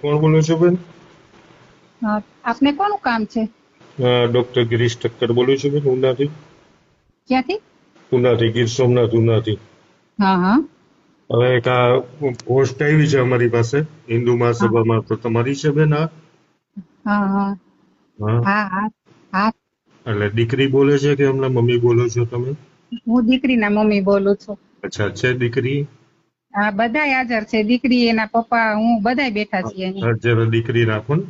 કોણ બોલો છો બેન? આપને કોનું કામ છે? ડોક્ટર ગિરીશ ઠક્કર બોલું છું બેન ઉનાથી? ક્યાંથી? ઉનાથી ગીર સોમનાથ ઉનાથી. હા હા. હવે એક આ પોસ્ટ આવી છે અમારી પાસે હિન્દુ મહાસભામાં. તો તમારી છે બેન આ? હા હા. એટલે દીકરી બોલે છે કે હમણાં મમ્મી બોલો છો તમે? હું દીકરીના મમ્મી બોલું છું. અચ્છા છે દીકરી? હા બધા હાજર છે. દીકરી એના પપ્પા હું બધા બેઠા છીએ જરા દીકરી રાખો ને.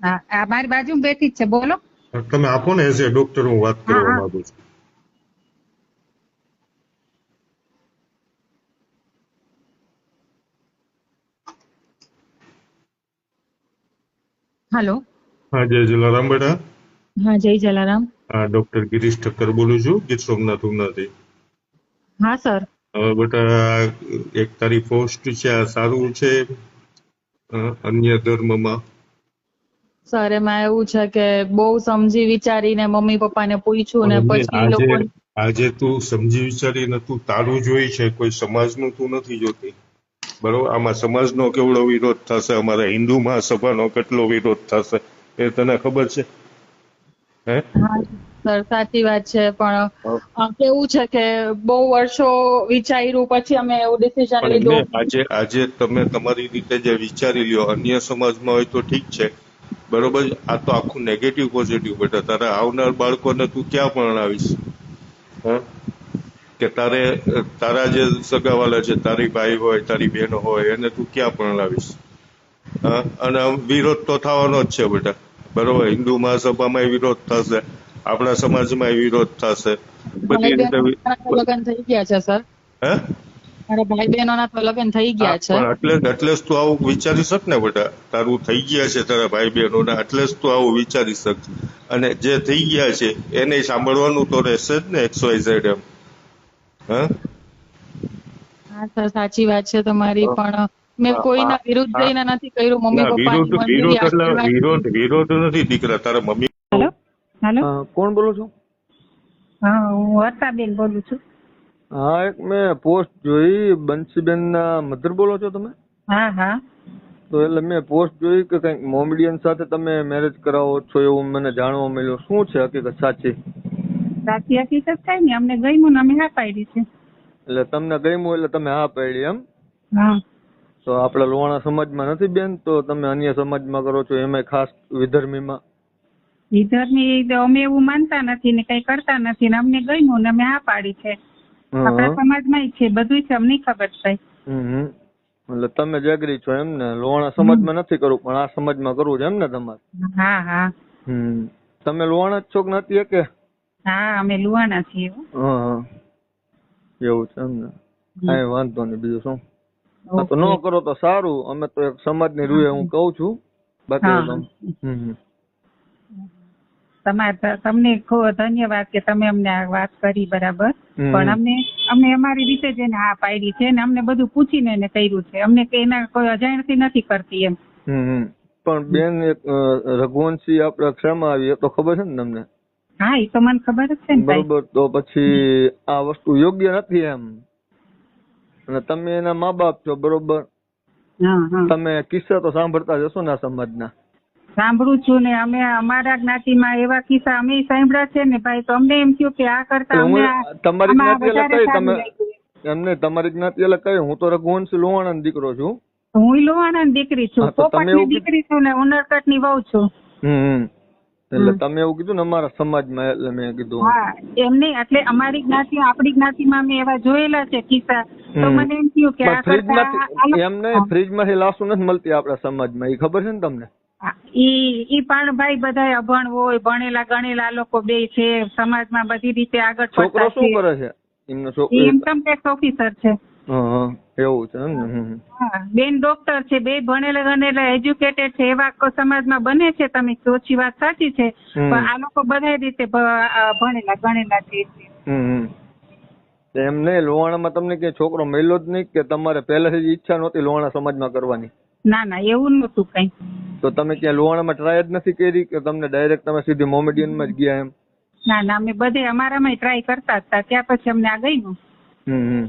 હા આ મારી બાજુ બેઠી જ છે. બોલો. તમે આપો ને એઝ ડોક્ટર હું વાત કરવા. માંગુ છું. હેલો. હા જય જલારામ બેટા. હા જય જલારામ. હા ડોક્ટર ગિરીશ ઠક્કર બોલું છું. ગીર સોમનાથ ઉમનાથી. હા સર. બેટા એક તારી પોસ્ટ છે આ સારું છે અન્ય ધર્મમાં? સર એમાં એવું છે કે બહુ સમજી વિચારીને મમ્મી પપ્પાને પૂછ્યું ને પછી આજે લોકો આજે તું સમજી વિચારીને તું તારું જોઈ છે કોઈ સમાજનું તું નથી જોતી. બરોબર? આમાં સમાજનો કેવડો વિરોધ થશે? અમારા હિન્દુ મહાસભાનો કેટલો વિરોધ થશે? એ તને ખબર છે? હે? હા. સર સાચી વાત છે પણ કેવું છે કે બહુ વર્ષો વિચાર્યું પછી અમે એવું ડિસિઝન લીધું. આજે આજે તમે તમારી રીતે જે વિચારી લ્યો અન્ય સમાજમાં હોય તો ઠીક છે. બરોબર આ તો આખું નેગેટિવ પોઝિટિવ બેટા તારા આવનાર બાળકોને તું ક્યાં ભણાવીશ હા? કે તારે તારા જે સગાવાલા છે તારી ભાઈ હોય તારી બહેનો હોય એને તું ક્યાં ભણાવીશ હા? અને વિરોધ તો થવાનો જ છે બેટા બરોબર? હિન્દુ મહાસભામાં વિરોધ થશે. આપણા સમાજમાં વિરોધ થશે. બધી રીતે લગ્ન થઈ ગયા છે સર. હે? મારા ભાઈ બહેનોના તો લગ્ન થઈ ગયા છે. એટલે એટલે જ તું આવું વિચારી શક ને બેટા તારું થઈ ગયા છે તારા ભાઈ બહેનો એટલે જ તું આવું વિચારી શક. અને જે થઈ ગયા છે એને સાંભળવાનું તો રહેશે જ ને એક્સ વાય ઝેડ એમ. હા? સર સાચી વાત છે તમારી પણ મેં કોઈના વિરુદ્ધ જઈને નથી કર્યું. મમ્મી વિરોધ વિરોધ એટલે વિરોધ વિરોધ નથી દીકરા. તારા મમ્મી હેલો? કોણ બોલો છો? હા હું વર્ષાબેન બોલું છું. હા એક મેં પોસ્ટ જોઈ બંસીબેન ના મધર બોલો છો તમે? હા હા. તો એટલે મેં પોસ્ટ જોઈ કે કંઈક મોમેડિયન સાથે તમે મેરેજ કરાવો છો એવું મને જાણવા મળ્યું. શું છે હકીકત? સાચી? સાચી હકીકત કઈ નહીં અમને ગમ્યું ને અમે હા પાડી છે. એટલે તમને ગમ્યું એટલે તમે હા પાડી એમ? હા. તો આપણે લોહાણા સમાજમાં નથી બેન તો તમે અન્ય સમાજમાં કરો છો એમાંય ખાસ વિધર્મીમાં? તો અમે એવું માનતા નથી ને કઈ કરતા નથી ને અમને ગમ્યું ને અમે હા પાડી છે. આપણા. સમાજમાં છે બધું છે અમને ખબર છે. એટલે તમે જગરી છો એમ ને? લોણા સમાજમાં નથી કરવું પણ આ સમાજમાં કરવું છે એમ ને તમારે? હા હા. તમે લોહાણા જ છો કે નથી કે હા અમે લુવાના છીએ એવું છે એમ ને? કઈ વાંધો નહીં બીજું શું? તો ન કરો તો સારું. અમે તો એક સમાજની રૂએ હું કહું છું. બાકી. તમારે તમને ખૂબ ધન્યવાદ કે તમે અમને આ વાત કરી બરાબર. પણ અમને અમે અમારી રીતે જ એને હા પાડી છે ને અમને બધું પૂછીને એને કર્યું છે. અમને કે એના કોઈ અજાણથી નથી કરતી એમ. પણ બેન એક રઘુવંશી આપણે ક્ષમા આવી તો ખબર છે ને તમને? હા એ તો મને ખબર જ છે ને બરોબર તો પછી આ વસ્તુ યોગ્ય નથી એમ. અને તમે એના મા બાપ છો બરોબર? તમે કિસ્સા તો સાંભળતા જ હશો ને આ સમાજના. સાંભળું છું ને અમે અમારા જ્ઞાતિમાં એવા કિસ્સા અમે સાંભળ્યા છે ને ભાઈ તો અમને એમ થયું કે આ કરતા હું અમને તમારી જ્ઞાતિ વધારે કઈ? તમે એમને તમારી જ્ઞાતિ કઈ? હું તો રઘુવંશ લોહાણાનો દીકરો છું. હું લોહાણાની દીકરી છું પોપટની દીકરી છું ને ઉનરકટની વહુ છું. હમ. એટલે તમે એવું કીધું ને અમારા સમાજમાં એટલે મેં કીધું. હા એમ નહીં એટલે અમારી જ્ઞાતિ આપણી જ્ઞાતિમાં મેં એવા જોયેલા છે કિસ્સા. તો મને એમ થયું કે આ ફ્રીજમાંથી લોકો- એમ નહીં ફ્રીજમાંથી લાસુ નથી મળતી આપણા સમાજમાં એ ખબર છે ને તમને? ઈ ઈ પણ ભાઈ બધા અભણ હોય ભણેલા ગણેલા લોકો બે છે સમાજમાં બધી રીતે આગળ છોકરો શું કરે છે? એમનો છોકરો ઇન્કમ ટેક્સ ઓફિસર છે. એવું છે એમ બેન ડોક્ટર છે બે ભણેલા ગણેલા એજ્યુકેટેડ છે એવા સમાજમાં બને છે તમે ઓછી વાત સાચી છે. પણ આ લોકો બધા રીતે ભણેલા ગણેલા છે. એમ નહીં લોહાણામાં તમને કે છોકરો મળ્યો જ નહીં કે તમારે પહેલેથી જ ઈચ્છા નહોતી લોહાણા સમાજમાં કરવાની? ના ના એવું નતું કઈ. તો તમે ક્યાં લોહાણામાં ટ્રાય જ નથી કરી કે તમને ડાયરેક્ટ તમે સીધી મોમેડિયનમાં જ ગયા એમ? ના ના અમે બધે અમારામાં ટ્રાય કરતા હતા. ત્યાં પછી અમને આ ગયું હમ.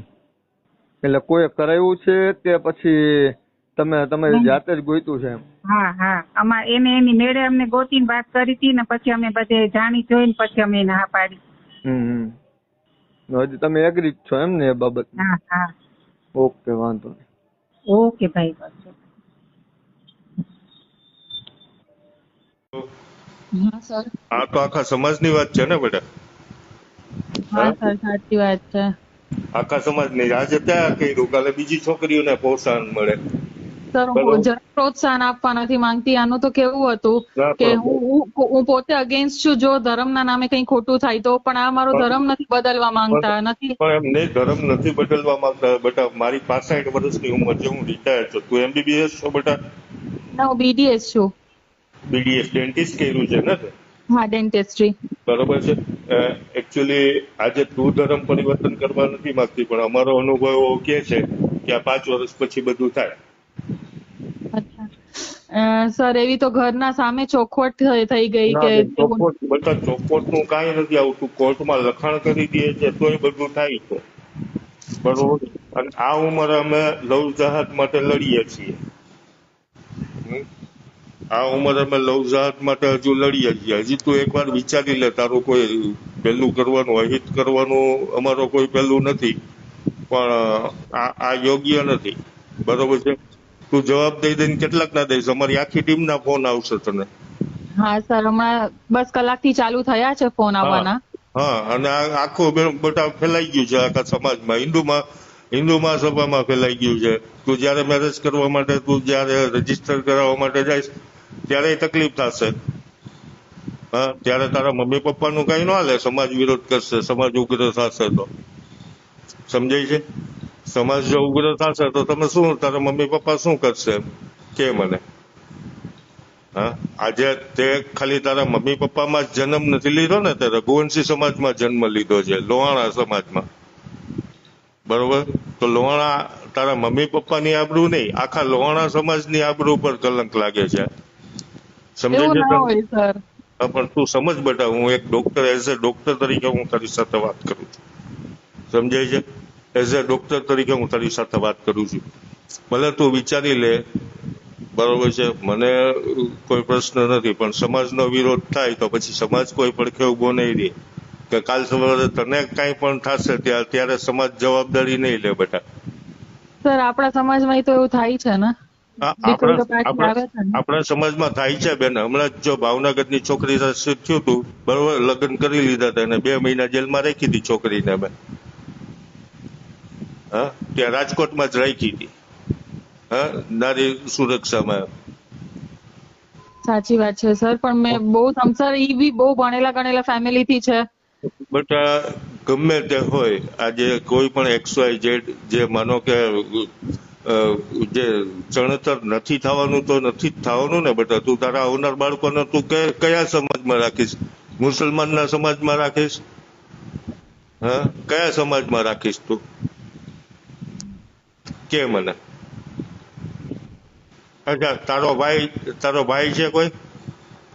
એટલે કોઈ કરાયું છે કે પછી તમે તમે જાતે જ ગોઈતું છે એમ? હા હા. અમાર એને એની મેળે અમને ગોતીને વાત કરી હતી ને પછી અમે બધે જાણી જોઈને પછી અમે એને હા પાડી. હમ હજી તમે એગ્રી છો એમ ને એ બાબત? હા હા. ઓકે વાંધો નહીં. ઓકે ભાઈ બસ હા સર આ તો આખા સમાજની વાત છે ને બેટા? હા સર સાચી વાત છે. આખા સમાજની આજે ત્યાં કર્યું? કાલે બીજી છોકરીઓને પ્રોત્સાહન મળે. સર હું જરા પ્રોત્સાહન આપવા નથી માંગતી. આનું તો કેવું હતું કે હું પોતે અગેન્સ્ટ છું. જો ધર્મના નામે કંઈ ખોટું થાય તો પણ આ મારો ધર્મ નથી બદલવા માંગતા નથી. પણ એમને ધર્મ નથી બદલવા માંગતા. બેટા મારી પાસઠ વર્ષની ઉંમર છે. હું રિટાયર છું. તું એમબીબીએસ છો બેટા? ના હું બીડીએસ છું. બીડીએસ ડેન્ટિસ્ટ કર્યું છે ને? હા ડેન્ટિસ્ટ્રી બરોબર છે. એકચ્યુઅલી આજે તું ધર્મ પરિવર્તન કરવા નથી માંગતી પણ અમારો અનુભવ એવો કે છે કે આ પાંચ વર્ષ પછી બધું થાય. સર એવી તો ઘરના સામે ચોખવટ થઈ- ગઈ કે બધા ચોખવટનું કઈ નથી આવતું. કોર્ટમાં લખાણ કરી દે છે તોય બધું થાય છે. બરોબર. અને આ ઉંમરે અમે લવ જહાજ માટે લડીએ છીએ? આ ઉંમરે અમે લવ જહાજ માટે હજુ લડીએ છીએ હજી તું એકવાર વિચારી લે તારું કોઈ પેલું કરવાનું અહિત કરવાનું અમારો કોઈ પેલું નથી. પણ આ યોગ્ય નથી. બરોબર છે? તું જવાબ દઈ દઈને કેટલાક ના દઈશ? અમારી આખી ટીમના ફોન આવશે તને. હા સર હમણાં બસ કલાકથી ચાલુ થયા છે ફોન આવવાના. હા અને આખો બટા ફેલાઈ ગયું છે આખા સમાજમાં. હિન્દુમાં હિન્દુ મહાસભામાં ફેલાઈ ગયું છે. તું જયારે મેરેજ કરવા માટે તું જયારે રજિસ્ટર કરાવવા માટે જઈશ ત્યારે તકલીફ થશે. ત્યારે તારા મમ્મી પપ્પાનું કઈ ન હાલે, સમાજ વિરોધ કરશે, સમાજ ઉગ્ર થશે તો. સમજાય છે? સમાજ જો ઉગ્ર થશે તો તમે શું, તારા મમ્મી પપ્પા શું કરશે? કે મને? હા, આજે તે ખાલી તારા મમ્મી પપ્પામાં જ જન્મ નથી લીધો ને તે રઘુવંશી સમાજમાં જન્મ લીધો છે, લોહાણા સમાજમાં. બરોબર? તો લોહાણા તારા મમ્મી પપ્પાની આબરૂ નહીં, આખા લોહાણા સમાજની આબરૂ પર કલંક લાગે છે. સમજાય છે પણ તું સમજ બેટા હું એક ડોક્ટર એઝ અ ડોક્ટર તરીકે હું તારી સાથે વાત કરું છું. સમજાય છે? એઝ અ ડોક્ટર તરીકે હું તારી સાથે વાત કરું છું. ભલે તું વિચારી લે બરોબર છે મને કોઈ પ્રશ્ન નથી પણ સમાજનો વિરોધ થાય તો પછી સમાજ કોઈ પડખે ઊભો નહીં રહે. કે કાલ સવારે તને કાંઈ પણ થશે ત્યારે સમાજ જવાબદારી નહીં લે બેટા. સર આપણા સમાજમાં તો એવું થાય છે ને. આપણા સમાજમાં થાય છે બેન. હમણાં જ ભાવનગરની છોકરી સાથે થયું હતું બરોબર લગ્ન કરી લીધા હતા અને બે મહિના જેલમાં રાખી હતી છોકરીને અમે હા? ત્યાં રાજકોટમાં જ રાખી હતી. હા? નારી સુરક્ષામાં. સાચી વાત છે સર. પણ મેં બહુ સર ઈ બી બહુ ભણેલા ગણેલા ફેમિલી થી છે. બટ ગમે તે હોય આજે કોઈ પણ એક્સ વાય ઝેડ જે માનો કે જે ચણતર નથી થવાનું તો નથી જ થવાનું ને બેટા. તું તારા આવનાર બાળકોને તું કયા સમાજમાં રાખીશ? મુસલમાનના સમાજમાં રાખીશ? હા? કયા સમાજમાં રાખીશ તું? કે મને? અચ્છા તારો ભાઈ તારો ભાઈ છે કોઈ?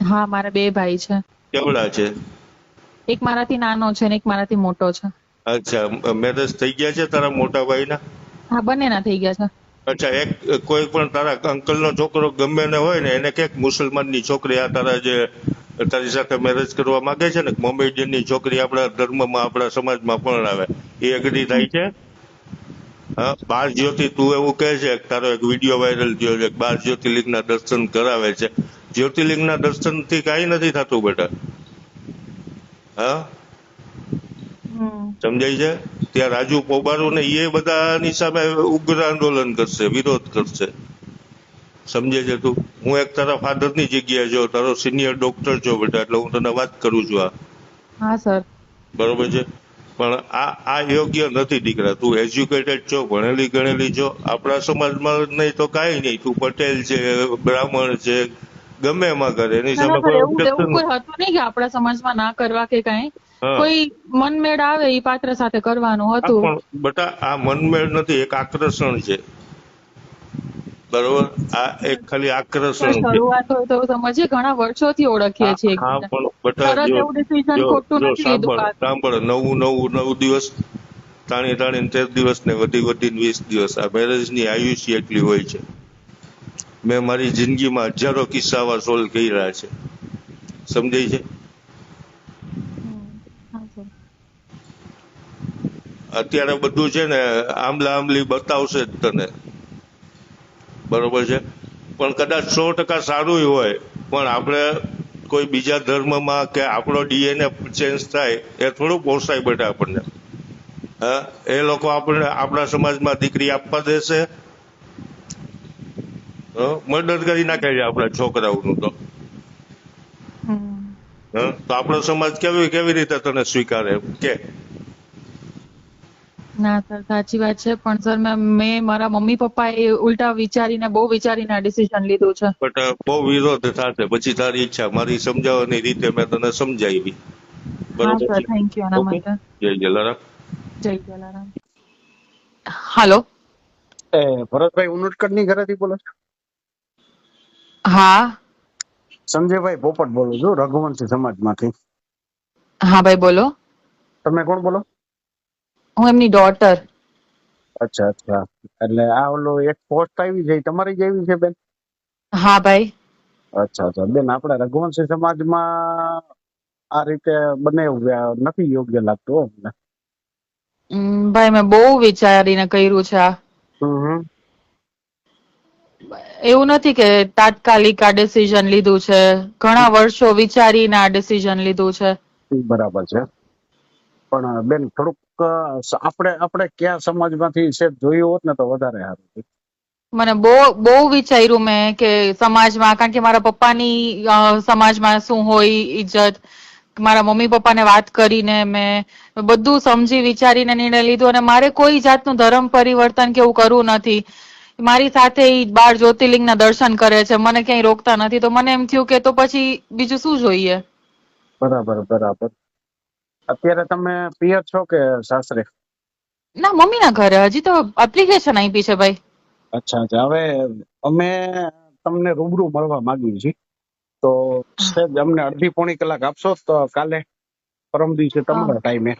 હા મારા બે ભાઈ છે. કેવડા છે? એક મારાથી નાનો છે ને એક મારાથી મોટો છે. અચ્છા મેરેજ થઈ ગયા છે તારા મોટા ભાઈના? હા બંનેના થઈ ગયા છે. અચ્છા એક કોઈ પણ તારા અંકલ નો છોકરો ગમે ને હોય ને એને ક્યાંક મુસલમાનની છોકરી આ તારા જે તારી સાથે મેરેજ કરવા માંગે છે ને મોમેડિયનની છોકરી આપણા ધર્મમાં આપણા સમાજમાં પણ આવે. એ અઘરી થાય છે? હા બાર જ્યોતિ તું એવું કહે છે કે તારો એક વીડિયો વાયરલ થયો છે બાર બાર જ્યોતિર્લિંગના દર્શન કરાવે છે. જ્યોતિર્લિંગના દર્શનથી કાંઈ નથી થતું બેટા. હા. સમજાય છે? ત્યાં રાજુ પોબારો ને એ બધાની સામે ઉગ્ર આંદોલન કરશે વિરોધ કરશે. સમજે છે તું? હું એક તારા ફાધરની જગ્યાએ જો તારો સિનિયર ડોક્ટર છો બેટા એટલે હું તને વાત કરું છું આ. હા સર. બરોબર છે? પણ આ આ યોગ્ય નથી દીકરા. તું એજ્યુકેટેડ છો ભણેલી ગણેલી છો. આપણા સમાજમાં નહીં તો કાંઈ નહીં. તું પટેલ છે બ્રાહ્મણ છે ગમે એમાં કરે. એની સામે કોઈ કોઈ હતું નહીં કે આપણા સમાજમાં ના કરવા કે કઈ. કોઈ મનમેળ આવે એ પાત્ર સાથે કરવાનું હતું. પણ બટા આ મનમેળ નથી એક આકર્ષણ છે. બરોબર? આ એક ખાલી આકર્ષણ શરૂઆત હોય તો સમજીએ ઘણા વર્ષોથી ઓળખીએ છીએ. હા પણ બટા જો સાંભળ. સાંભળ નવું નવું નવ દિવસ તાણી તાણીને તેર દિવસ ને વધી વધીને વીસ દિવસ. આ મેરેજની આયુષ્ય એટલી હોય છે. મેં મારી જિંદગીમાં હજારો કિસ્સા આવા સોલ્વ કર્યા છે. સમજાય છે હા સર અત્યારે બધું છે ને આમલા આમલી બતાવશે જ તને. બરોબર છે? પણ કદાચ સો ટકા સારું હોય પણ આપણે કોઈ બીજા ધર્મમાં કે આપણો ડીએનએ ચેન્જ થાય એ થોડું પોસાય બેટા આપણને. હા? એ લોકો આપણને આપણા સમાજમાં દીકરી આપવા દેશે. મર્ડર કરી નાખે છે આપણા છોકરાઓનું તો. તો આપણો સમાજ કેવી કેવી રીતે તને સ્વીકારે? કે ના સર સાચી વાત છે. પણ સર મેં મેં મારા મમ્મી પપ્પા એ ઉલટા વિચારીને બહુ વિચારીને ડિસિઝન લીધું છે. બટ બહુ વિરોધ થશે પછી તારી ઈચ્છા મારી સમજાવવાની રીતે મેં તને સમજાવી. બરોબર સર થેન્ક યુ આના માટે. જય જલારામ. જય જલારામ. હાલો એ ભરતભાઈ ઉનટકટની ઘરેથી બોલો છો? હા. સંજયભાઈ પોપટ બોલું છું રઘુવંશી સમાજમાંથી. હા ભાઈ બોલો. તમે કોણ બોલો? હું એમની ડોટર અચ્છા અચ્છા. એટલે આ ઓલો એક પોસ્ટ આવી છે ઈ તમારી જ આવી છે બેન? હા ભાઈ. અચ્છા અચ્છા. બેન આપણા રઘુવંશી સમાજમાં આ રીતે બને નથી યોગ્ય લાગતું હો અમને. ઉમ, ભાઈ મેં બહુ વિચારીને કર્યું છે આ. હમ. એવું નથી કે તાત્કાલિક આ ડિસિઝન લીધું છે. ઘણા વર્ષો વિચારીને આ ડિસિઝન લીધું છે. બરાબર છે. પણ બેન થોડુંક આપણે આપણે કયા સમાજમાંથી છે જોયું હોત ને તો વધારે સારું મને બહુ બહુ વિચાર્યું મેં કે સમાજમાં કારણ કે મારા પપ્પાની સમાજમાં શું હોય ઇજ્જત મારા મમ્મી પપ્પાને વાત કરીને મેં બધું સમજી વિચારીને નિર્ણય લીધો અને મારે કોઈ જાતનું ધર્મ પરિવર્તન કે એવું કરવું નથી. મારી સાથે બાર બાર જ્યોતિર્લિંગના દર્શન કરે છે મને ક્યાંય રોકતા નથી. તો મને એમ થયું કે તો પછી બીજું શું જોઈએ? બરાબર બરાબર. અત્યારે તમે પિયર છો કે સાસરે? ના મમ્મીના ઘરે. હજી તો એપ્લિકેશન આપી છે ભાઈ. અચ્છા અચ્છા. હવે અમે તમને રૂબરૂ મળવા માંગીએ છીએ. તો સાહેબ અમને અડધી પોણી કલાક આપશો તો કાલે? પરમ દિવસે તમારા ટાઈમે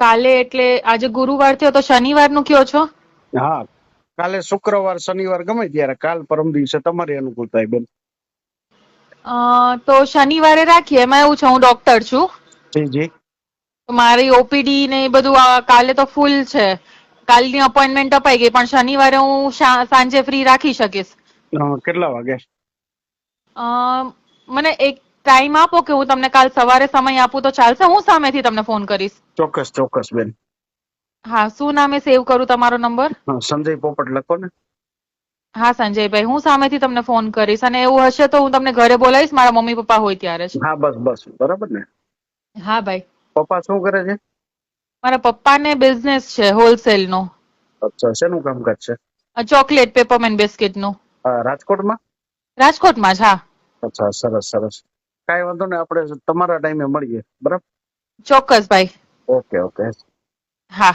કાલે એટલે આજે ગુરુવાર થયો તો શનિવારનું કયો છો? હા. કાલે શુક્રવાર શનિવાર ગમે ત્યારે. કાલ પરમ દિવસે તમારી અનુકૂળતા બેન. તો શનિવારે રાખીએ. એમાં એવું છે હું ડોક્ટર છું. જી જી. મારી ઓપીડી ને એ બધું કાલે તો ફૂલ છે. કાલની અપોઇન્ટમેન્ટ અપાઈ ગઈ પણ શનિવારે હું સાંજે ફ્રી રાખી શકીશ. અ, કેટલા વાગે? મને એક ટાઈમ આપો કે હું તમને કાલ સવારે સમય આપું તો ચાલશે? હું સામેથી તમને ફોન કરીશ. ચોક્કસ ચોક્કસ બેન. હા શું નામે સેવ કરું તમારો નંબર હા, સંજય પોપટ લખો ને. હા સંજયભાઈ હું સામેથી તમને ફોન કરીશ. અને એવું હશે તો હું તમને ઘરે બોલાવીશ મારા મમ્મી પપ્પા હોય ત્યારે હા બસ બસ. બરાબર ને? હા ભાઈ. પપ્પા શું કરે છે? મારા પપ્પાને બિઝનેસ છે હોલસેલ નો. અચ્છા શેનું કામકાજ છે? ચોકલેટ પેપરમેન્ટ બિસ્કિટનું. રાજકોટમાં? રાજકોટમાં જ હા. અચ્છા સરસ સરસ. કાંઈ વાંધો નહીં આપણે તમારા ટાઈમે મળીએ બરાબર? ચોક્કસ ભાઈ. Okay okay. હા.